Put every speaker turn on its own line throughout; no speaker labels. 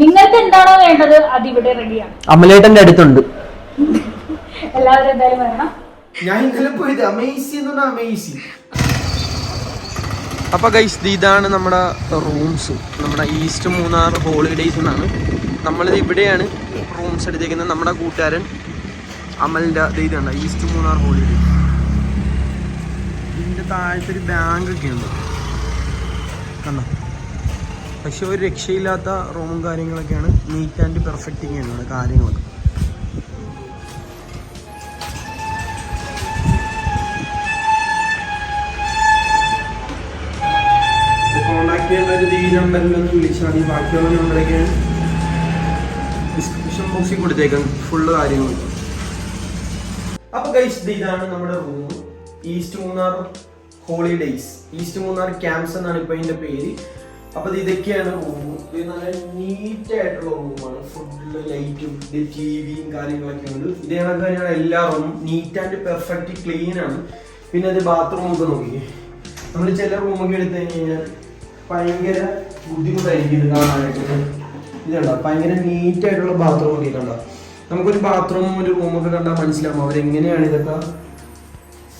നിങ്ങൾക്ക് എന്താണോ വേണ്ടത് അത് ഇവിടെ റെഡിയാണ്
അമലേട്ടന്റെ അടുത്തുണ്ട്.
എല്ലാവരും എന്തായാലും വരണം.
ഞാൻ ഇന്നലെ പോയത് അമേസി എന്ന് പറഞ്ഞാൽ അമേസി അപ്പൊ ഗൈസ് ഇതാണ് നമ്മുടെ റൂംസ് നമ്മുടെ ഈസ്റ്റ് മൂന്നാർ ഹോളിഡേയ്സ് എന്നാണ്. നമ്മളിത് ഇവിടെയാണ് റൂംസ് എടുത്തേക്കുന്നത് നമ്മുടെ കൂട്ടുകാരൻ അമലിന്റെ ദേ ഇതാണ് ഈസ്റ്റ് മൂന്നാർ ഹോളിഡേ ഇതിന്റെ താഴത്തൊരു ബാങ്ക് ഒക്കെ ഉണ്ട്. കണ്ടോ? പക്ഷെ ഒരു രക്ഷയില്ലാത്ത റൂമും കാര്യങ്ങളൊക്കെയാണ് നീറ്റ് ആൻഡ് പെർഫെക്റ്റ് ഒക്കെയാണ് കാര്യങ്ങളൊക്കെ. ഫുള്ള് കാര്യങ്ങൾ. അപ്പോൾ ഇതാണ് നമ്മുടെ room east Munnar holidays east Munnar camps എന്നാണ് ഇപ്പൊ ഇതിന്റെ പേര്. അപ്പൊ ഇതൊക്കെയാണ് റൂം നല്ല നീറ്റ് ആയിട്ടുള്ള റൂമാണ് ഫുഡിൽ ലൈറ്റും ടി വിയും കാര്യങ്ങളൊക്കെ ഉണ്ട്. ഇതേ കണക്ക് തന്നെയാണ് എല്ലാ റൂമും നീറ്റ് ആൻഡ് പെർഫെക്റ്റ് ക്ലീൻ ആണ്. പിന്നെ അത് ബാത്റൂം ഒക്കെ നോക്കി നമ്മൾ ചില റൂമൊക്കെ എടുത്തു കഴിഞ്ഞാൽ ഭയങ്കര ബുദ്ധിമുട്ടായിരിക്കും ഇത് കാണാനായിട്ട്. ഇതുണ്ടോ ഭയങ്കര നീറ്റ് ആയിട്ടുള്ള ബാത്റൂം ഒക്കെ കണ്ടോ? നമുക്കൊരു ബാത്റൂമും ഒരു റൂമൊക്കെ കണ്ടാൽ മനസ്സിലാവും അവരെങ്ങനെയാണ് ഇതൊക്കെ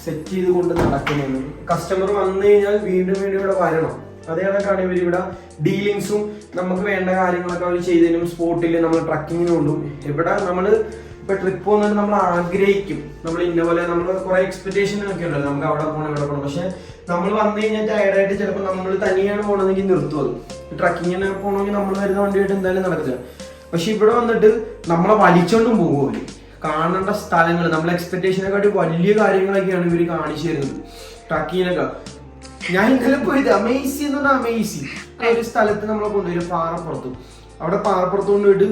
സെറ്റ് ചെയ്ത് കൊണ്ട് നടക്കുന്നത്. കസ്റ്റമർ വന്നു കഴിഞ്ഞാൽ വീണ്ടും വീണ്ടും ഇവിടെ വരണം. അതേ കണക്കാണ് ഇവർ ഇവിടെ ഡീലിങ്സും നമുക്ക് വേണ്ട കാര്യങ്ങളൊക്കെ അവർ ചെയ്തതിനും സ്പോട്ടിൽ നമ്മൾ ട്രക്കിങ്ങിനും കൊണ്ടും ഇവിടെ നമ്മൾ ഇപ്പൊ ട്രിപ്പ് പോകുന്നുണ്ട് നമ്മൾ ആഗ്രഹിക്കും. നമ്മൾ ഇന്ന പോലെ നമ്മൾ കുറെ എക്സ്പെക്ടേഷൻ ഒക്കെ ഉണ്ടല്ലോ. നമുക്ക് അവിടെ പോകണം ഇവിടെ പോകണം പക്ഷെ നമ്മൾ വന്നു കഴിഞ്ഞാൽ ടയർഡായിട്ട് ചിലപ്പോൾ നമ്മൾ തനിയാണ് പോകണമെങ്കിൽ നിർത്തും അത്. ട്രക്കിങ്ങിന് പോകണമെങ്കിൽ നമ്മൾ വരുന്ന വണ്ടിയായിട്ട് എന്തായാലും നടക്കില്ല പക്ഷെ ഇവിടെ വന്നിട്ട് നമ്മളെ വലിച്ചോണ്ടും പോകും കാണേണ്ട സ്ഥലങ്ങൾ നമ്മളെ എക്സ്പെക്ടേഷനെക്കാട്ടി വലിയ കാര്യങ്ങളൊക്കെയാണ് ഇവർ കാണിച്ചു തരുന്നത്. ട്രക്കിങ്ങിനൊക്കെ ഞാൻ ഇന്നലെ പോയത് അമേസി എന്ന് പറഞ്ഞാൽ അമേസി ഒരു സ്ഥലത്ത് നമ്മളെ കൊണ്ടുവരും പാറപ്പുറത്ത്. അവിടെ പാറപ്പുറത്ത് കൊണ്ടുപോയിട്ട്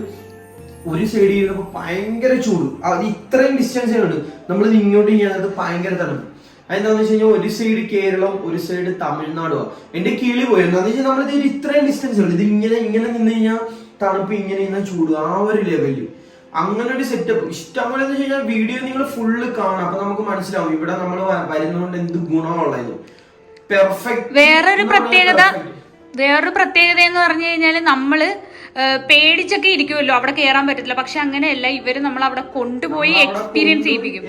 ഒരു സൈഡിൽ ഇരുന്നപ്പോ ഭയങ്കര ചൂട്. അത് ഇത്രയും ഡിസ്റ്റൻസ് ഉണ്ട് നമ്മൾ ഇങ്ങോട്ട് ചെയ്യുന്നത് ഭയങ്കര തണുപ്പ്. അതെന്താന്ന് വെച്ച് കഴിഞ്ഞാൽ ഒരു സൈഡ് കേരളം ഒരു സൈഡ് തമിഴ്നാടുമാണ് എന്റെ കിളി പോയി. എന്താന്ന് വെച്ചാൽ നമ്മൾ ഇത്രയും ഡിസ്റ്റൻസ് ഉണ്ട് ഇത് ഇങ്ങനെ ഇങ്ങനെ നിന്ന് കഴിഞ്ഞാൽ തണുപ്പ് ഇങ്ങനെ നിന്നാൽ ചൂട്. ആ ഒരു ലെവലിൽ അങ്ങനെ ഒരു സെറ്റപ്പ് ഇഷ്ടംപോലെ എന്ന് വെച്ച് കഴിഞ്ഞാൽ വീഡിയോ നിങ്ങൾ ഫുള്ള് കാണാം. അപ്പൊ നമുക്ക് മനസ്സിലാവും. ഇവിടെ നമ്മൾ വരുന്നതുകൊണ്ട് എന്ത് ഗുണമുള്ളതെന്ന്
വേറൊരു പ്രത്യേകത വേറൊരു പ്രത്യേകത എന്ന് പറഞ്ഞു കഴിഞ്ഞാൽ നമ്മൾ പേടിച്ചൊക്കെ ഇരിക്കുമല്ലോ അവിടെ കയറാൻ പറ്റത്തില്ല. പക്ഷെ അങ്ങനെയല്ല ഇവർ നമ്മൾ അവിടെ കൊണ്ടുപോയി എക്സ്പീരിയൻസ് ചെയ്യിപ്പിക്കും.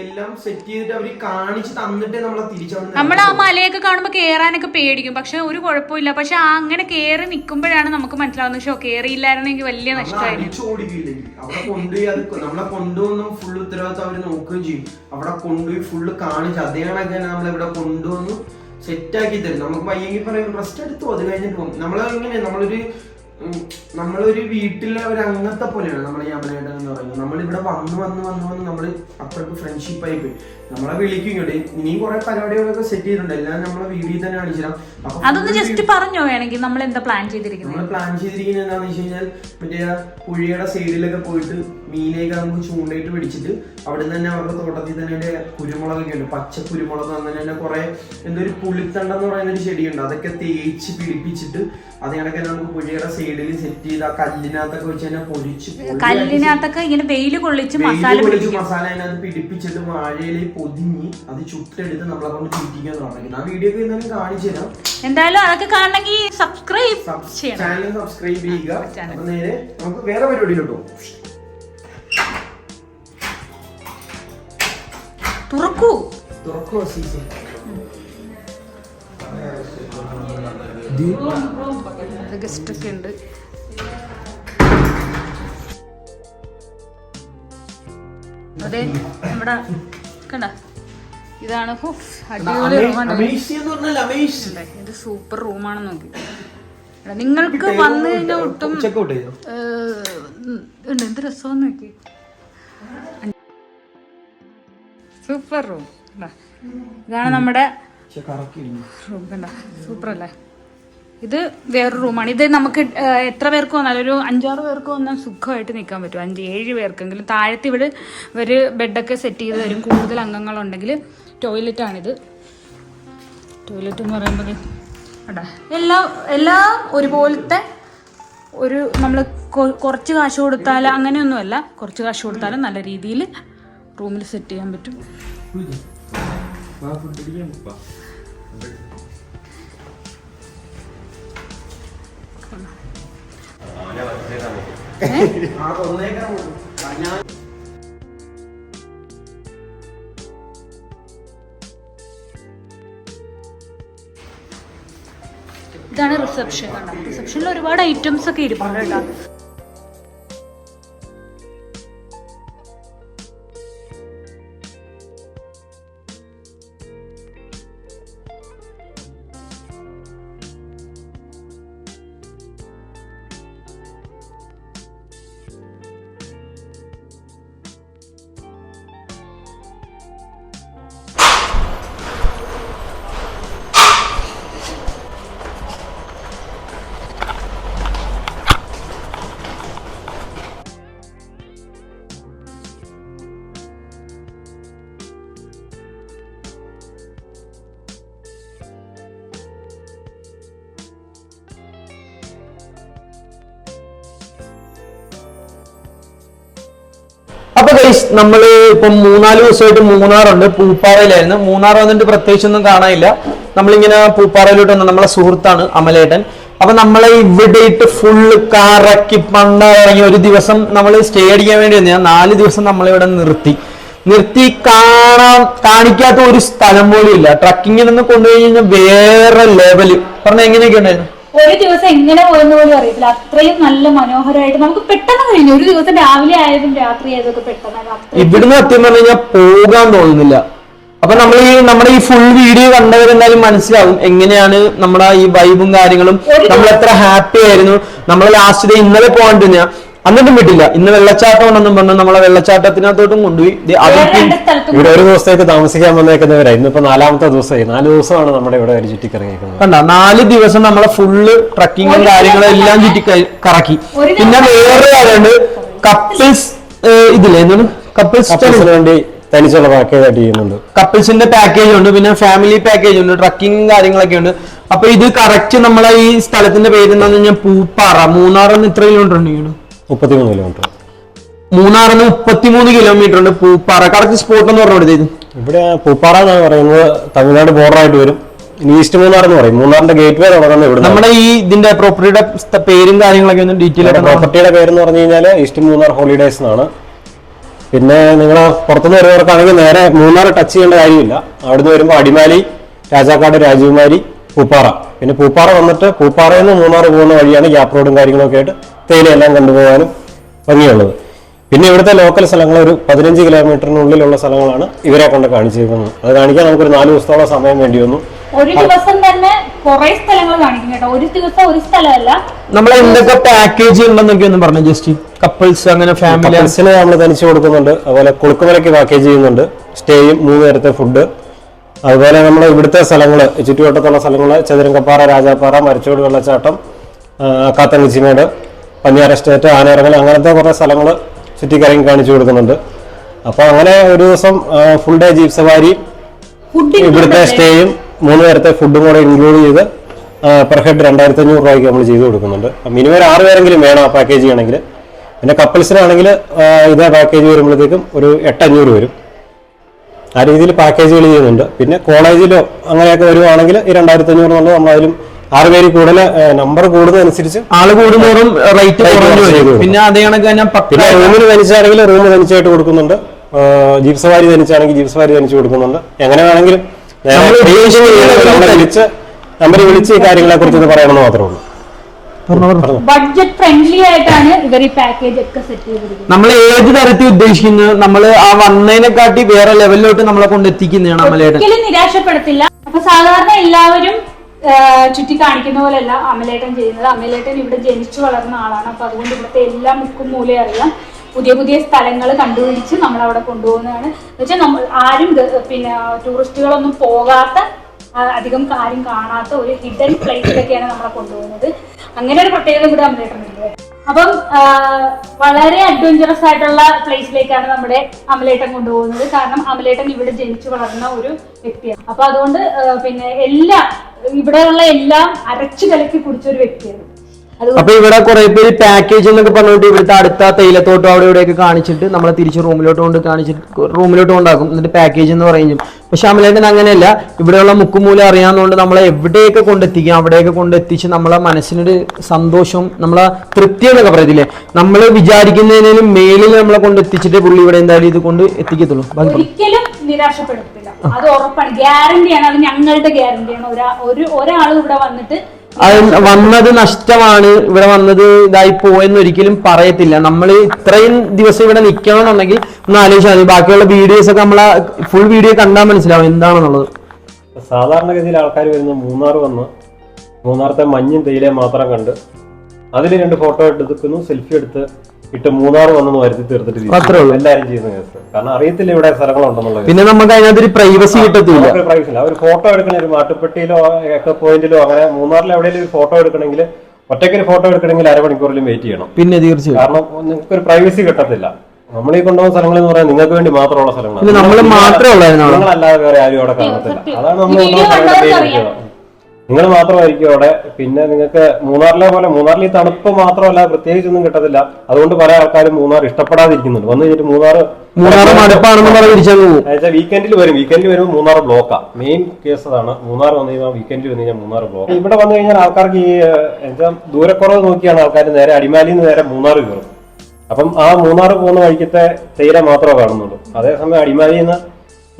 നമ്മൾ ആ മലയൊക്കെ കാണുമ്പോൾ കയറാനൊക്കെ പേടിക്കും. പക്ഷെ ഒരു കുഴപ്പമില്ല. പക്ഷെ ആ അങ്ങനെ കയറി നിൽക്കുമ്പോഴാണ് നമുക്ക് മനസ്സിലാവുന്നത്. ഷോ എനിക്ക് വലിയ നഷ്ടമായിരുന്നു
അവിടെ കൊണ്ടുപോയി ഫുള്ള് കാണിച്ച് അതേ കണക്ക് നമ്മളിവിടെ കൊണ്ടുവന്ന് സെറ്റാക്കി തരും. നമുക്ക് വയ്യെങ്കിൽ പറയും റെസ്റ്റ് എടുത്തു അത് കഴിഞ്ഞിട്ട് പോകും. നമ്മളെങ്ങനെ നമ്മളൊരു നമ്മളൊരു വീട്ടിലെ ഒരു അംഗത്തെ പോലെയാണ് നമ്മൾ ഈ അമലേട്ടൻ എന്ന് പറയുന്നത്. നമ്മളിവിടെ വന്ന് വന്ന് വന്ന് വന്ന് നമ്മൾ അപ്പുറത്ത് ഫ്രണ്ട്ഷിപ്പ് ആയി പോയി. നമ്മളെ വിളിക്കും ഇങ്ങോട്ട്. ഇനിയും കുറെ പരിപാടികളൊക്കെ സെറ്റ് ചെയ്തിട്ടുണ്ട്. എല്ലാം നമ്മളെ വീഡിയോയിൽ തന്നെ കാണിച്ചിരാം
അതൊന്ന് ജസ്റ്റ് പറഞ്ഞോ വേണമെങ്കിൽ നമ്മൾ എന്താ പ്ലാൻ ചെയ്തിരിക്കുന്നത്
നമ്മൾ പ്ലാൻ ചെയ്തിരിക്കുന്നത് എന്താണെന്ന് വെച്ച് കഴിഞ്ഞാൽ മറ്റേ പുഴയുടെ സൈഡിലൊക്കെ പോയിട്ട് മീനെയൊക്കെ നമുക്ക് ചൂണ്ടയിട്ട് പിടിച്ചിട്ട് അവിടെ തന്നെ അവരുടെ തോട്ടത്തിൽ തന്നെ കുരുമുളകൊക്കെ ഉണ്ട്. പച്ച കുരുമുളക് അങ്ങനെ തന്നെ കുറെ എന്തൊരു പുളിത്തണ്ടെന്ന് എന്ന് പറയുന്ന ഒരു ചെടിയുണ്ട്. അതൊക്കെ തേച്ച് പിടിപ്പിച്ചിട്ട് അത് കണക്കെ നമുക്ക് പുഴയുടെ സൈഡിൽ സെറ്റ് ചെയ്ത് ആ കല്ലിനകത്തൊക്കെ വെച്ച് തന്നെ പൊരിച്ച്
കല്ലിനകത്തൊക്കെ ഇങ്ങനെ വെയിൽ കൊള്ളിച്ച് മസാല
മസാല അതിനകത്ത് പിടിപ്പിച്ചിട്ട് വാഴയിൽ പൊതിഞ്ഞ് അത് ചുട്ടെടുത്ത് നമ്മളെ കൊണ്ട് തീറ്റിക്കാൻ തുടങ്ങി. ആ വീഡിയോ ഒക്കെ എന്തായാലും കാണിച്ചു തരാം.
എന്തായാലും അതൊക്കെ കാണണമെങ്കിൽ സബ്സ്ക്രൈബ്
ചാനൽ സബ്സ്ക്രൈബ് ചെയ്യുക. അപ്പൊ നേരെ നമുക്ക് വേറെ പരിപാടിയിലോട്ടോ
തുറക്കൂ.
തുറക്കോ സീസൺ
ഗസ്റ്റ് ഒക്കെ ഉണ്ട്. അതെ നമ്മുടെ കണ്ട ഇതാണ് അടിപൊളി റൂമാണ്. ഇത് സൂപ്പർ റൂമാണെന്ന് നോക്കി. നിങ്ങൾക്ക് വന്നു കഴിഞ്ഞാൽ ഒട്ടും ഉണ്ട് എന്ത് രസമാന്ന് നോക്കി. Super room. ഇതാണ് നമ്മുടെ റൂം കണ്ട? സൂപ്പർ അല്ലേ ഇത് വേറൊരു റൂമാണ് ഇത് നമുക്ക് എത്ര പേർക്ക് വന്നാലും ഒരു അഞ്ചാറ് പേർക്ക് വന്നാൽ സുഖമായിട്ട് നിൽക്കാൻ പറ്റും. അഞ്ച് ഏഴ് പേർക്കെങ്കിലും താഴത്ത് ഇവിടെ ഒരു ബെഡൊക്കെ സെറ്റ് ചെയ്ത് തരും. കൂടുതൽ അംഗങ്ങളുണ്ടെങ്കിൽ ടോയ്ലറ്റാണിത് ടോയ്ലറ്റ് എന്ന് പറയുമ്പോൾ അടാ എല്ലാം എല്ലാം ഒരുപോലത്തെ ഒരു നമ്മൾ കുറച്ച് കാശ് കൊടുത്താൽ അങ്ങനെയൊന്നുമല്ല. കുറച്ച് കാശ് കൊടുത്താലും നല്ല രീതിയിൽ റൂമിൽ സെറ്റ് ചെയ്യാൻ പറ്റും. ഇതാണ് റിസപ്ഷൻ റിസപ്ഷനിൽ ഒരുപാട് ഐറ്റംസ് ഒക്കെ ഇരിപ്പുണ്ട് കേട്ടോ.
അപ്പൊ ഇപ്പം മൂന്നാൽ ദിവസമായിട്ട് മൂന്നാറുണ്ട്. പൂപ്പാറയിലായിരുന്നു. മൂന്നാർ വന്നിട്ട് പ്രത്യേകിച്ച് ഒന്നും കാണാനില്ല. നമ്മളിങ്ങനെ പൂപ്പാറയിലോട്ട് വന്ന നമ്മളെ സുഹൃത്താണ് അമലേട്ടൻ. അപ്പൊ നമ്മളെ ഇവിടെ ഇട്ട് ഫുള്ള് കറക്കി പണ്ട ഇറങ്ങി ഒരു ദിവസം നമ്മൾ സ്റ്റേ അടിക്കാൻ വേണ്ടി വന്നു. നാല് ദിവസം നമ്മളിവിടെ നിർത്തി. നിർത്തി കാണാൻ കാണിക്കാത്ത ഒരു സ്ഥലം പോലും ഇല്ല. ട്രക്കിങ്ങിൽ നിന്ന് കൊണ്ടുപോയി കഴിഞ്ഞാൽ വേറെ ലെവൽ പറഞ്ഞ എങ്ങനെയൊക്കെ ഉണ്ടായിരുന്നു
ഒരു ദിവസം എങ്ങനെ പോയെന്ന് പോലും അറിയത്തില്ല. അത്രയും നല്ല മനോഹരമായിട്ട് നമുക്ക് പെട്ടെന്ന് കഴിഞ്ഞു. ഒരു ദിവസം രാവിലെ ആയതും രാത്രി ആയതൊക്കെ പെട്ടെന്ന്
ഇവിടുന്ന് സത്യം പറഞ്ഞു കഴിഞ്ഞാൽ പോകാൻ തോന്നുന്നില്ല. അപ്പൊ നമ്മൾ ഈ നമ്മുടെ ഈ ഫുൾ വീഡിയോ കണ്ടവരെന്തായാലും മനസ്സിലാവും എങ്ങനെയാണ് നമ്മുടെ ഈ വൈബും കാര്യങ്ങളും. നമ്മൾ എത്ര ഹാപ്പി ആയിരുന്നു. നമ്മൾ ലാസ്റ്റ് ഡേ ഇന്നലെ പോകാണ്ടിരുന്ന എന്നിട്ടും വിട്ടില്ല. ഇന്ന് വെള്ളച്ചാട്ടം ഉണ്ടെന്നും പറഞ്ഞു നമ്മളെ വെള്ളച്ചാട്ടത്തിനകത്തോട്ടും കൊണ്ടുപോയി. ദേ
ഇവിടെ ഒരു ദിവസത്തേക്ക് താമസിക്കാൻ വന്നേക്കുന്നവരാ. ഇന്നിപ്പോ നാലാമത്തെ ദിവസമായി. നാല് ദിവസമാണ് നമ്മുടെ ഇവിടെ ഒരു ചുറ്റി കറങ്ങിയിരിക്കുന്നത്
കണ്ട? നാല് ദിവസം നമ്മളെ ഫുള്ള് ട്രക്കിങ്ങും കാര്യങ്ങളും എല്ലാം ചുറ്റി കറക്കി. പിന്നെ വേറെ കാര്യമുണ്ട് കപ്പിൾസ് ഇതില്ലേ? എന്താണ്? കപ്പിൾസ്
വേണ്ടി തനിച്ചുള്ള പാക്കേജ് ആയിട്ട് ചെയ്യുന്നുണ്ട്.
കപ്പിൾസിന്റെ പാക്കേജ് ഉണ്ട്. പിന്നെ ഫാമിലി പാക്കേജ് ഉണ്ട്. ട്രക്കിങ്ങും കാര്യങ്ങളൊക്കെ ഉണ്ട്. അപ്പൊ ഇത് കറക്റ്റ് നമ്മളെ ഈ സ്ഥലത്തിന്റെ പേര് എന്താണെന്ന് പറഞ്ഞാൽ പൂപ്പാറ. മൂന്നാറിന്ന് ഇത്ര കിലോമീറ്റർ ഉണ്ട്
മുപ്പത്തിമൂന്ന് കിലോമീറ്റർ
മൂന്നാറിന്ന് മുപ്പത്തിമൂന്ന് കിലോമീറ്റർ ഉണ്ട്. പൂപ്പാറ. കറക്റ്റ് സ്പോട്ട് എന്ന് പറഞ്ഞത്
ഇവിടെ പൂപ്പാറ എന്നാണ് പറയുന്നത്. തമിഴ്നാട് ബോർഡറായിട്ട് ആയിട്ട് വരും. ഈസ്റ്റ് മൂന്നാർ എന്ന് പറയും. മൂന്നാറിന്റെ ഗേറ്റ് വേ തുടങ്ങുന്നത് ഇവിടെ
നമ്മുടെ ഈ ഇതിന്റെ പ്രോപ്പർട്ടിയുടെ പേരും കാര്യങ്ങളൊക്കെ ഒന്ന് ഡീറ്റെയിൽ ആയിട്ട്.
പ്രോപ്പർട്ടിയുടെ പേരെന്ന് പറഞ്ഞു കഴിഞ്ഞാൽ ഈസ്റ്റ് മൂന്നാർ ഹോളിഡേസ് എന്നാണ്. പിന്നെ നിങ്ങൾ പുറത്തുനിന്ന് വരുന്നവർക്കാണെങ്കിൽ നേരെ മൂന്നാർ ടച്ച് ചെയ്യേണ്ട കാര്യമില്ല. അവിടുന്ന് വരുമ്പോൾ അടിമാലി രാജാക്കാട് രാജകുമാരി പൂപ്പാറ. പിന്നെ പൂപ്പാറ വന്നിട്ട് പൂപ്പാറയിൽ നിന്ന് മൂന്നാർ പോകുന്ന വഴിയാണ് ഗ്യാപ്പ് റോഡും കാര്യങ്ങളൊക്കെ ആയിട്ട് തേയിലയെല്ലാം കണ്ടുപോകാനും ഭംഗിയുള്ളത്. പിന്നെ ഇവിടുത്തെ ലോക്കൽ സ്ഥലങ്ങൾ ഒരു പതിനഞ്ച് കിലോമീറ്ററിനുള്ളിലുള്ള സ്ഥലങ്ങളാണ് ഇവരെ കൊണ്ട് കാണിച്ചിരിക്കുന്നത്. അത് കാണിക്കാൻ നമുക്കൊരു നാല് ദിവസത്തോളം സമയം വേണ്ടി വന്നു.
ഒരു ദിവസം തന്നെ കുറെ സ്ഥലങ്ങൾ കാണിക്കും കേട്ടോ. ഒരു ദിവസം ഒരു സ്ഥലമല്ല.
നമ്മളെ എന്തൊക്കെ പാക്കേജ് ഉണ്ടെന്നൊക്കെ ഒന്ന് പറഞ്ഞു ജസ്റ്റ് കപ്പിൾസ് അങ്ങനെ ഫാമിലി
കപ്പിൾസിന് നമ്മൾ തനിച്ച് കൊടുക്കുന്നുണ്ട്. അതുപോലെ കുളുക്കുമലയ്ക്ക് പാക്കേജ് ചെയ്യുന്നുണ്ട്. സ്റ്റേയും മൂന്ന് നേരത്തെ ഫുഡ് അതുപോലെ നമ്മുടെ ഇവിടുത്തെ സ്ഥലങ്ങൾ ചുറ്റുവട്ടത്തുള്ള സ്ഥലങ്ങൾ ചതുരങ്കപ്പാറ രാജാപ്പാറ മരച്ചോട് വെള്ളച്ചാട്ടം ആ, കാത്തങ്കച്ചിമേട് പന്നിയാർ എസ്റ്റേറ്റ് ആനയിറങ്ങൽ അങ്ങനത്തെ കുറേ സ്ഥലങ്ങൾ ചുറ്റിക്കറങ്ങി കാണിച്ചു കൊടുക്കുന്നുണ്ട്. അപ്പോൾ അങ്ങനെ ഒരു ദിവസം ഫുൾ ഡേ ജീപ്പ് സവാരി ഇവിടുത്തെ സ്റ്റേയും മൂന്ന് നേരത്തെ ഫുഡും കൂടെ ഇൻക്ലൂഡ് ചെയ്ത് പെർ ഹെഡ് രണ്ടായിരത്തി അഞ്ഞൂറ് രൂപയ്ക്ക് നമ്മൾ ചെയ്ത് കൊടുക്കുന്നുണ്ട്. മിനിമം ഒരു ആറ് പേരെങ്കിലും വേണം ആ പാക്കേജ് ചെയ്യണമെങ്കിൽ പിന്നെ കപ്പിൾസിനാണെങ്കിൽ ഇതേ പാക്കേജ് വരുമ്പോഴത്തേക്കും ഒരു എട്ടഞ്ഞൂറ് വരും. ആ രീതിയിൽ പാക്കേജുകൾ ചെയ്യുന്നുണ്ട്. പിന്നെ കോളേജിലോ അങ്ങനെയൊക്കെ വരുവാണെങ്കിൽ ഈ രണ്ടായിരത്തി അഞ്ഞൂറ് എന്നുള്ളത് നമ്മളതിലും ആറ് പേര് കൂടുതൽ നമ്പർ കൂടുന്നതനുസരിച്ച്
ആൾ കൂടുന്നോറും റേറ്റ് കുറഞ്ഞു വരും. പിന്നെ അതേ കണക്ക് തന്നെ പക്ക
പിന്നെ റൂമിന് തനിച്ചാണെങ്കിൽ റൂം തനിച്ചായിട്ട് കൊടുക്കുന്നുണ്ട്. ജീപ് ജീപ്പ് സവാരി തനിച്ചാണെങ്കിൽ ജീപ്പ് സവാരി തനിച്ച് കൊടുക്കുന്നുണ്ട്. എങ്ങനെ വേണമെങ്കിലും നമ്മൾ
നമ്മളെ
വിളിച്ച് നമ്പർ വിളിച്ച് ഈ കാര്യങ്ങളെ കുറിച്ച് പറയണമെന്ന് മാത്രമേ ഉള്ളൂ.
ബഡ്ജറ്റ് ഫ്രണ്ട്ലി ആയിട്ടാണ് ഇവർ ഈ പാക്കേജ് ഒക്കെ സെറ്റ് ചെയ്തിരിക്കുന്നത്.
നമ്മൾ ഏത് തരത്തിൽ ഉദ്ദേശിക്കുന്നത് നമ്മൾ ആ വന്നതിനെക്കാട്ടി വേറെ ലെവലിലോട്ട് നമ്മളെ കൊണ്ട് എത്തിക്കുന്നതാണ് അമലേട്ടൻ
ഒരിക്കലും നിരാശപ്പെടുത്തില്ല. അപ്പൊ സാധാരണ എല്ലാവരും ആ, ചുറ്റി കാണിക്കുന്ന പോലെയല്ല അമലേട്ടൻ ചെയ്യുന്നത്. അമലേട്ടൻ ഇവിടെ ജനിച്ചു വളർന്ന ആളാണ്. അപ്പൊ അതുകൊണ്ട് ഇവിടുത്തെ എല്ലാ മുക്കും മൂലയും അറിയാം. പുതിയ പുതിയ സ്ഥലങ്ങൾ കണ്ടുപിടിച്ച് നമ്മൾ അവിടെ കൊണ്ടുപോകുന്നതാണ്. എന്നുവെച്ചാൽ നമ്മൾ ആരും പിന്നെ ടൂറിസ്റ്റുകളൊന്നും പോകാത്ത അധികം കാര്യം കാണാത്ത ഒരു ഹിഡൻ പ്ലേസിലൊക്കെയാണ് നമ്മളെ കൊണ്ടുപോകുന്നത്. അങ്ങനെ ഒരു പ്രത്യേകത കൂടെ അമലേട്ടനുണ്ട് അപ്പം വളരെ അഡ്വഞ്ചറസ് ആയിട്ടുള്ള പ്ലേസിലേക്കാണ് നമ്മുടെ അമലേട്ടൻ കൊണ്ടുപോകുന്നത്. കാരണം അമലേട്ടൻ ഇവിടെ ജനിച്ചു വളർന്ന ഒരു വ്യക്തിയാണ്. അപ്പൊ അതുകൊണ്ട് പിന്നെ എല്ലാം ഇവിടെയുള്ള എല്ലാം അരച്ചു കലക്കി കുടിച്ച ഒരു വ്യക്തിയാണ്
അപ്പൊ ഇവിടെ കുറെ പേര് പാക്കേജ് എന്നൊക്കെ പറഞ്ഞിട്ട് ഇവിടുത്തെ അടുത്ത തേയിലത്തോട്ടം അവിടെ ഇവിടെയൊക്കെ കാണിച്ചിട്ട് നമ്മളെ തിരിച്ച് റൂമിലോട്ട് കൊണ്ട് കാണിച്ചിട്ട് റൂമിലോട്ട് കൊണ്ടാക്കും. എന്നിട്ട് പാക്കേജ് എന്ന് പറയും
പക്ഷെ അമലേട്ടൻ അങ്ങനെയല്ല. ഇവിടെയുള്ള മുക്കുമൂല അറിയാവുന്നതുകൊണ്ട് നമ്മളെ എവിടെയൊക്കെ കൊണ്ടെത്തിക്കാം അവിടെയൊക്കെ കൊണ്ടെത്തിച്ച് നമ്മളെ മനസ്സിനൊരു സന്തോഷവും നമ്മളെ തൃപ്തി എന്നൊക്കെ പറയത്തില്ലേ? നമ്മൾ വിചാരിക്കുന്നതിനും മേലിൽ നമ്മളെ കൊണ്ടെത്തിച്ചിട്ട് പുള്ളി ഇവിടെ എന്തായാലും ഇത് കൊണ്ട് എത്തിക്കത്തുള്ളൂ.
ഒരിക്കലും നിരാശപ്പെടുത്തില്ല. അത് ഉറപ്പാണ്. ഗ്യാരണ്ടിയാണ്. അത് ഞങ്ങളുടെ ഗ്യാരണ്ടിയാണ്. ഒരാ ഒരു ഒരാൾ ഇവിടെ വന്നിട്ട്
അത് വന്നത് നഷ്ടമാണ്. ഇവിടെ വന്നത് ഇതായി പോയെന്ന് ഒരിക്കലും പറയത്തില്ല. നമ്മൾ ഇത്രയും ദിവസം ഇവിടെ നിൽക്കണമെന്നുണ്ടെങ്കിൽ ഒന്ന് ആലോചിച്ചാൽ മതി. ബാക്കിയുള്ള വീഡിയോസ് ഒക്കെ നമ്മളെ ഫുൾ വീഡിയോ കണ്ടാൽ മനസ്സിലാവും എന്താണെന്നുള്ളത്.
സാധാരണഗതിയിൽ ആൾക്കാർ വരുന്ന മൂന്നാർ വന്ന് മൂന്നാറത്തെ മഞ്ഞും തേയിലയും മാത്രം കണ്ട് അതിൽ രണ്ട് ഫോട്ടോ എടുക്കുന്നു സെൽഫി എടുത്ത് ഇട്ട് മൂന്നാർ വന്നെന്ന് വരുത്തി തീർത്തിട്ട്
അത്രേ ഉള്ളൂ.
എല്ലാവരും ചെയ്യുന്ന കേസ് കാരണം അറിയത്തില്ല ഇവിടെ സ്ഥലങ്ങളുണ്ടെന്നുള്ളത്.
പിന്നെ നമുക്ക് അതിനകത്ത് ഒരു പ്രൈവസി കിട്ടത്തില്ല.
പ്രൈവസി. ഒരു ഫോട്ടോ എടുക്കണ ഒരു മാട്ടുപ്പെട്ടിയിലോ എക്കോ പോയിന്റിലോ അങ്ങനെ മൂന്നാറിൽ എവിടെയെങ്കിലും ഒരു ഫോട്ടോ എടുക്കണമെങ്കിൽ ഒറ്റയ്ക്ക് ഒരു ഫോട്ടോ എടുക്കണമെങ്കിൽ അരമണിക്കൂറിലും വെയിറ്റ് ചെയ്യണം.
പിന്നെ തീർച്ചയായും.
കാരണം നിങ്ങൾക്ക് ഒരു പ്രൈവസി കിട്ടത്തില്ല. നമ്മൾ ഈ കൊണ്ടുപോകുന്ന സ്ഥലങ്ങൾ എന്ന് പറയാൻ നിങ്ങൾക്ക് വേണ്ടി മാത്രമുള്ള സ്ഥലങ്ങളാണ്.
ഉള്ളായിരുന്നു
നിങ്ങളല്ലാതെ വേറെ ആരും അവിടെ കാണത്തില്ല. അതാണ് നമ്മൾ നിങ്ങൾ മാത്രമായിരിക്കും അവിടെ. പിന്നെ നിങ്ങൾക്ക് മൂന്നാറിലെ പോലെ മൂന്നാറിൽ ഈ തണുപ്പ് മാത്രമല്ല പ്രത്യേകിച്ചൊന്നും കിട്ടത്തില്ല. അതുകൊണ്ട് പല ആൾക്കാരും മൂന്നാർ ഇഷ്ടപ്പെടാതിരിക്കുന്നുണ്ട്. വന്നു കഴിഞ്ഞിട്ട് മൂന്നാർ
മൂന്നാറ് മടുപ്പാണെന്ന്
വീക്കെൻഡിൽ വരും. വീക്കെൻഡിൽ വരുമ്പോൾ മൂന്നാർ ബ്ലോക്കാ മെയിൻ കേസ് അതാണ്. മൂന്നാർ വന്നു കഴിഞ്ഞാൽ വീക്കെൻഡിൽ വന്നു കഴിഞ്ഞാൽ മൂന്നാർ ബ്ലോക്ക് ഇവിടെ വന്നു കഴിഞ്ഞാൽ ആൾക്കാർക്ക് ഈ എന്താ ദൂരക്കുറവ് നോക്കിയാണ് ആൾക്കാർ നേരെ അടിമാലിയിൽ നിന്ന് നേരെ മൂന്നാർ കയറും അപ്പം ആ മൂന്നാർ പോകുന്ന വഴിക്കത്തെ തേയില മാത്രമേ കാണുന്നുള്ളൂ. അതേസമയം അടിമാലിയിൽ നിന്ന്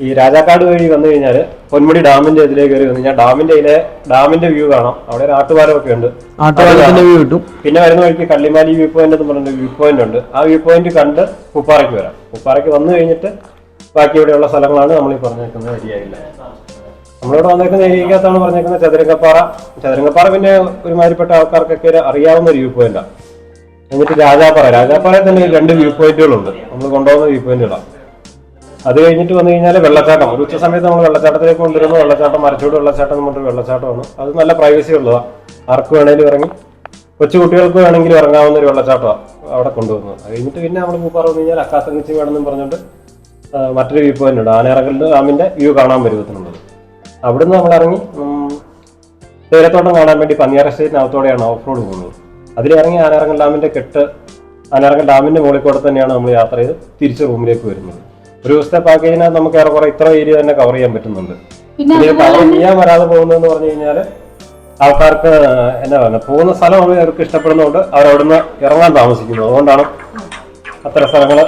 ഈ രാജാക്കാട് വഴി വന്നു കഴിഞ്ഞാൽ പൊന്മുടി ഡാമിന്റെ ഇതിലേക്ക് കയറി വന്നു. കഴിഞ്ഞാൽ ഡാമിന്റെ ഇതിലെ ഡാമിന്റെ വ്യൂ കാണാം. അവിടെ ഒരു ആട്ടുപാലമൊക്കെ ഉണ്ട്.
വ്യൂ കിട്ടും.
പിന്നെ വരുന്ന വഴിക്ക് കള്ളിമാലി വ്യൂ പോയിന്റ് എന്ന് പറഞ്ഞ വ്യൂ പോയിന്റ് ഉണ്ട്. ആ വ്യൂ പോയിന്റ് കണ്ട് ഉപ്പാറയ്ക്ക് വരാം. ഉപ്പാറയ്ക്ക് വന്നു കഴിഞ്ഞിട്ട് ബാക്കി ഇവിടെയുള്ള സ്ഥലങ്ങളാണ് നമ്മൾ ഈ പറഞ്ഞേക്കുന്നത് ഏരിയയില്ല നമ്മളിവിടെ വന്നേക്കുന്ന ഏരിയക്കകത്താണ് പറഞ്ഞേക്കുന്നത് ചതുരംഗപ്പാറ. ചതുരംഗപ്പാറ പിന്നെ ഒരുമാതിരിപ്പെട്ട ആൾക്കാർക്കൊക്കെ അറിയാവുന്ന ഒരു വ്യൂ പോയിന്റാണ് എന്നിട്ട് രാജാപ്പാറ. രാജാപ്പാറയിൽ തന്നെ രണ്ട് വ്യൂ പോയിന്റുകളുണ്ട് നമ്മൾ കൊണ്ടുപോകുന്ന വ്യൂ പോയിന്റുകളാണ് അത് കഴിഞ്ഞിട്ട് വന്നു കഴിഞ്ഞാൽ വെള്ളച്ചാട്ടം. ഒരു ഉച്ച സമയത്ത് നമ്മൾ വെള്ളച്ചാട്ടത്തിലേക്ക് കൊണ്ടുവരുന്ന. വെള്ളച്ചാട്ടം മരച്ചൂട് വെള്ളച്ചാട്ടം എന്ന് പറഞ്ഞൊരു വെള്ളച്ചാട്ടമാണ് അത് നല്ല പ്രൈവസി ഉള്ളതാണ് ആർക്ക് വേണേലും ഇറങ്ങി കൊച്ചു കുട്ടികൾക്ക് വേണമെങ്കിലും ഇറങ്ങാവുന്ന ഒരു വെള്ളച്ചാട്ടമാണ് അവിടെ കൊണ്ടുവന്നത്. അത് കഴിഞ്ഞിട്ട് പിന്നെ നമ്മൾ മൂപ്പാറ വന്നു കഴിഞ്ഞാൽ അക്കാത്തങ്ങിച്ചി വേണമെന്നും പറഞ്ഞുകൊണ്ട് മറ്റൊരു വ്യൂ പോയിന്റ് ഉണ്ട്. ആനയിറങ്ങലിന്റെ ഡാമിന്റെ വ്യൂ കാണാൻ പരുവത്തിനുള്ളത്. അവിടുന്ന് നമ്മൾ ഇറങ്ങി തേരത്തോട്ടം കാണാൻ വേണ്ടി പന്നിയാർ എസ്റ്റേറ്റിനകത്തോടെയാണ് ഓഫ് റോഡ് പോകുന്നത്. അതിലിറങ്ങി ആനയിറങ്ങൽ ഡാമിന്റെ കെട്ട് ആനയിറങ്ങൽ ഡാമിന്റെ മുകളിൽ കൂടെ തന്നെയാണ് നമ്മൾ യാത്ര ചെയ്ത് തിരിച്ച് റൂമിലേക്ക് വരുന്നത്. ഒരു ദിവസത്തെ പാക്കേജിനകത്ത് നമുക്ക് ഏറെക്കുറെ ഇത്ര ഏരിയ തന്നെ കവർ ചെയ്യാൻ പറ്റുന്നുണ്ട്.
പിന്നെ
കവർ ചെയ്യാൻ വരാതെ പോകുന്നതെന്ന് പറഞ്ഞു കഴിഞ്ഞാൽ ആൾക്കാർക്ക് എന്നാ പറയുക പോകുന്ന സ്ഥലം അവർക്ക് ഇഷ്ടപ്പെടുന്നതുകൊണ്ട് അവരവിടുന്ന് ഇറങ്ങാൻ താമസിക്കുന്നു. അതുകൊണ്ടാണ് അത്തരം സ്ഥലങ്ങൾ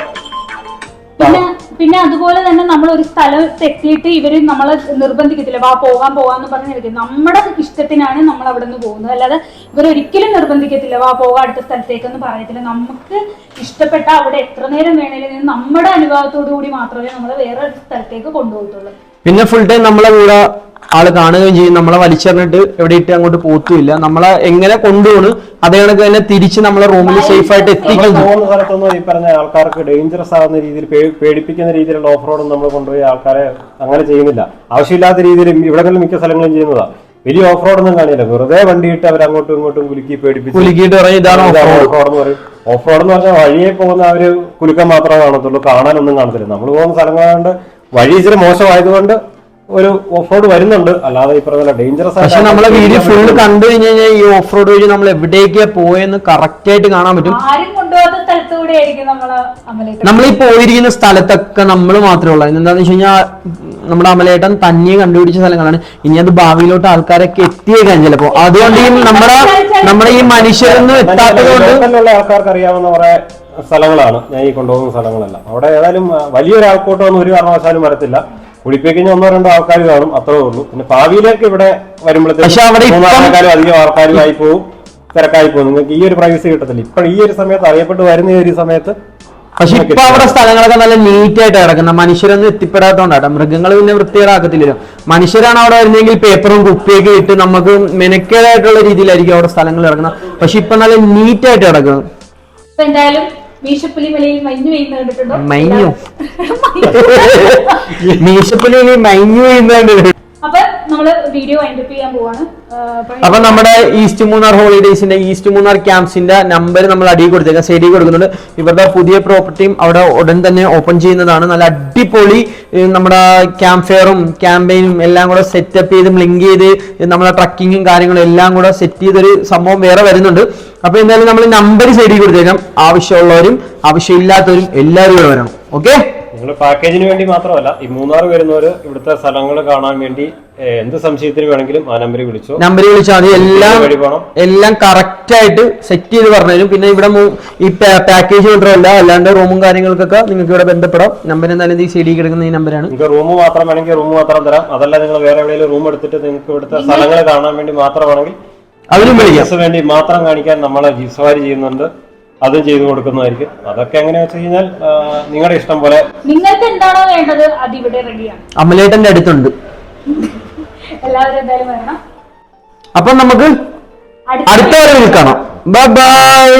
പിന്നെ അതുപോലെ തന്നെ നമ്മൾ ഒരു സ്ഥലത്ത് എത്തിയിട്ട് ഇവർ നമ്മളെ നിർബന്ധിക്കത്തില്ല വാ പോകാൻ പോകാന്ന് പറഞ്ഞു നിൽക്കും നമ്മുടെ ഇഷ്ടത്തിനാണ് നമ്മൾ അവിടെ നിന്ന് പോകുന്നത്. അല്ലാതെ ഇവരൊരിക്കലും നിർബന്ധിക്കത്തില്ല വാ പോകാം അടുത്ത സ്ഥലത്തേക്കൊന്നും പറയത്തില്ല. നമുക്ക് ഇഷ്ടപ്പെട്ട അവിടെ എത്ര നേരം വേണേലും നമ്മുടെ അനുഭവത്തോടു കൂടി മാത്രമേ നമ്മളെ വേറെ സ്ഥലത്തേക്ക് കൊണ്ടുപോകത്തുള്ളൂ.
പിന്നെ ഫുൾ ടൈം നമ്മളെ കൂടെ ആൾ കാണുകയും ചെയ്യും. നമ്മളെ വലിച്ചെറിഞ്ഞിട്ട് എവിടെ ഇട്ട് അങ്ങോട്ട് പോത്തുമില്ല. നമ്മളെ എങ്ങനെ കൊണ്ടുപോണ് അതേ കണക്ക് തന്നെ തിരിച്ച് നമ്മളെ റൂമിൽ സേഫ് ആയിട്ട് എത്തിക്കുന്നു
പോകുന്ന സ്ഥലത്തൊന്നും ഈ പറഞ്ഞ ആൾക്കാർക്ക് ഡേഞ്ചറസ് ആകുന്ന രീതിയിൽ പേ- പേടിപ്പിക്കുന്ന രീതിയിലുള്ള ഓഫ് റോഡും നമ്മൾ കൊണ്ടുപോയി ആൾക്കാരെ അങ്ങനെ ചെയ്യുന്നില്ല. ആവശ്യമില്ലാത്ത രീതിയിൽ ഇവിടങ്ങളിൽ മിക്ക സ്ഥലങ്ങളും ചെയ്യുന്നതാ. വലിയ ഓഫ് റോഡ് ഒന്നും കാണില്ല. വെറുതെ വണ്ടിയിട്ട് അവർ അങ്ങോട്ടും ഇങ്ങോട്ടും കുലുക്കി പേടിപ്പിച്ച്
കുലുക്കിയിട്ട് പറയും ഇതാണ് off road.
ഓഫ് റോഡ് എന്ന് പറയും. ഓഫ് റോഡ് എന്ന് പറഞ്ഞാൽ വഴിയെ പോകുന്ന ആ ഒരു കുലുക്കം മാത്രമേ കാണത്തുള്ളൂ. കാണാനൊന്നും കാണത്തില്ല. നമ്മൾ പോകുന്ന സ്ഥലങ്ങളുണ്ട് വഴി ഇച്ചിരി മോശമായതുകൊണ്ട് ഒരു ഓഫ് റോഡ് വരുന്നുണ്ട്. അല്ലാതെ ഈ പറഞ്ഞ ഡേഞ്ചറസ്
പക്ഷെ നമ്മളെ വീഡിയോ ഫുൾ കണ്ടു കഴിഞ്ഞു കഴിഞ്ഞാൽ ഈ ഓഫ് റോഡ് വഴി നമ്മൾ എവിടേക്കാ പോയെന്ന് കറക്റ്റ് ആയിട്ട് കാണാൻ പറ്റും.
ആരും കൊണ്ടുപോകാത്ത സ്ഥലത്തൂടെ ആയിരിക്കും നമ്മൾ
നമ്മൾ ഈ പോയിരിക്കുന്ന സ്ഥലത്തൊക്കെ നമ്മൾ മാത്രമേ ഉള്ളൂ. എന്താണെന്ന് വെച്ച് കഴിഞ്ഞാൽ നമ്മുടെ അമലേട്ടൻ തന്നെ കണ്ടുപിടിച്ച സ്ഥലങ്ങളാണ്. ഇനി അത് ഭാവിയിലോട്ട് ആൾക്കാരൊക്കെ എത്തിയേക്കാൻ ചിലപ്പോ അതുകൊണ്ട് ഈ നമ്മുടെ നമ്മുടെ ഈ മനുഷ്യരൊന്നും എത്താത്തത് കൊണ്ട്
ആൾക്കാർക്ക് അറിയാവുന്ന കുറെ സ്ഥലങ്ങളാണ്. ഞാൻ ഈ കൊണ്ടുപോകുന്ന സ്ഥലങ്ങളെല്ലാം. അവിടെ ഏതായാലും ആ, വലിയൊരു ആൾക്കൂട്ടമൊന്നും ഒരു കാരണവശാലും വരത്തില്ല. കുളിപ്പിക്കുന്ന ഒന്നോ രണ്ടോ ആൾക്കാർ കാണും അത്രേ ഉള്ളൂ. പിന്നെ ഭാവിയിലേക്ക് ഇവിടെ
വരുമ്പോഴത്തേക്കും അവിടെ ഇപ്പം-
മൂന്നാറിനേക്കാളും അധികം ആൾക്കാരും ആയി പോകും തിരക്കായി പോകും നിങ്ങൾക്ക് ഈ ഒരു പ്രൈവസി കിട്ടത്തില്ല. ഇപ്പൊ ഈ ഒരു സമയത്ത് അറിയപ്പെട്ട് വരുന്ന ഈ ഒരു സമയത്ത്
പക്ഷെ ഇപ്പൊ അവിടെ സ്ഥലങ്ങളൊക്കെ നല്ല നീറ്റ് ആയിട്ട് കിടക്കുന്ന മനുഷ്യരൊന്നും എത്തിപ്പെടാത്തോണ്ടാട്ടോ മൃഗങ്ങൾ പിന്നെ വൃത്തികേടാക്കത്തില്ലല്ലോ. മനുഷ്യരാണ് അവിടെ വരുന്നെങ്കിൽ പേപ്പറും കുപ്പിയൊക്കെ ഇട്ട് നമുക്ക് മെനക്കേടായിട്ടുള്ള രീതിയിലായിരിക്കും അവിടെ സ്ഥലങ്ങൾ കിടക്കുന്നത്. പക്ഷെ ഇപ്പൊ നല്ല നീറ്റ് ആയിട്ട് കിടക്കുന്നത്
എന്തായാലും മീശപ്പുലി മലയിൽ മഞ്ഞു പെയ്യുന്ന കണ്ടിട്ടുണ്ടോ?
മഞ്ഞു. മീശപ്പുലി മഞ്ഞു വീഴുന്ന
അപ്പൊ അപ്പൊ
നമ്മുടെ ഈസ്റ്റ് മൂന്നാർ ഹോളിഡേസിന്റെ ഈസ്റ്റ് മൂന്നാർ ക്യാമ്പ്സിന്റെ നമ്പർ നമ്മൾ അടിയിൽ കൊടുത്തേക്കാം. സൈഡിൽ കൊടുക്കുന്നുണ്ട്. ഇവരുടെ പുതിയ പ്രോപ്പർട്ടിയും അവിടെ ഉടൻ തന്നെ ഓപ്പൺ ചെയ്യുന്നതാണ്. നല്ല അടിപൊളി നമ്മുടെ ക്യാമ്പ് ഫെയറും ക്യാമ്പയിനും എല്ലാം കൂടെ സെറ്റപ്പ് ചെയ്ത് ലിങ്ക് ചെയ്ത് നമ്മുടെ ട്രക്കിങ്ങും കാര്യങ്ങളും എല്ലാം കൂടെ സെറ്റ് ചെയ്തൊരു സംഭവം വേറെ വരുന്നുണ്ട്. അപ്പൊ എന്തായാലും നമ്മൾ നമ്പർ സൈഡിൽ കൊടുത്തേക്കാം. ആവശ്യമുള്ളവരും ആവശ്യമില്ലാത്തവരും എല്ലാവരും വരണം. ഓക്കെ
നിങ്ങൾ പാക്കേജിന് വേണ്ടി മാത്രമല്ല ഈ മൂന്നാർ വരുന്നവർ ഇവിടുത്തെ സ്ഥലങ്ങൾ കാണാൻ വേണ്ടി എന്ത് സംശയത്തിന് വേണമെങ്കിലും ആ നമ്പറിൽ വിളിച്ചോ.
നമ്പറിൽ വിളിച്ചാൽ മതി. എല്ലാം എല്ലാം കറക്റ്റ് ആയിട്ട് സെറ്റ് ചെയ്ത് പറഞ്ഞു തരും. പിന്നെ ഇവിടെ ഈ പാക്കേജ് മാത്രമല്ല അല്ലാണ്ട് റൂമും കാര്യങ്ങൾക്കൊക്കെ നിങ്ങൾക്ക് ഇവിടെ ബന്ധപ്പെടാം. നമ്പർ എന്തായാലും ഈ സി ഡി കിടക്കുന്ന ഈ നമ്പറാണ്
നിങ്ങൾക്ക് റൂം മാത്രം വേണമെങ്കിൽ റൂം മാത്രം തരാം. അതല്ല നിങ്ങൾ വേറെ എവിടെയെങ്കിലും റൂം എടുത്തിട്ട് നിങ്ങൾക്ക് ഇവിടുത്തെ സ്ഥലങ്ങൾ കാണാൻ വേണ്ടി മാത്രമാണെങ്കിൽ
അതിനും
വേണ്ടി മാത്രം കാണിക്കാൻ നമ്മളെ സവാരി ചെയ്യുന്നുണ്ട്. അതും ചെയ്തു കൊടുക്കുന്നതായിരിക്കും. അതൊക്കെ എങ്ങനെ വെച്ച് കഴിഞ്ഞാൽ നിങ്ങളുടെ ഇഷ്ടം പോലെ
നിങ്ങൾക്ക് എന്താണോ വേണ്ടത് അത് ഇവിടെ റെഡിയാണ്.
അമലേട്ടന്റെ അടുത്തുണ്ട്.
എല്ലാവരും എന്തായാലും വരണം.
അപ്പൊ നമുക്ക്
അടുത്ത
വരെ കാണാം. Bye bye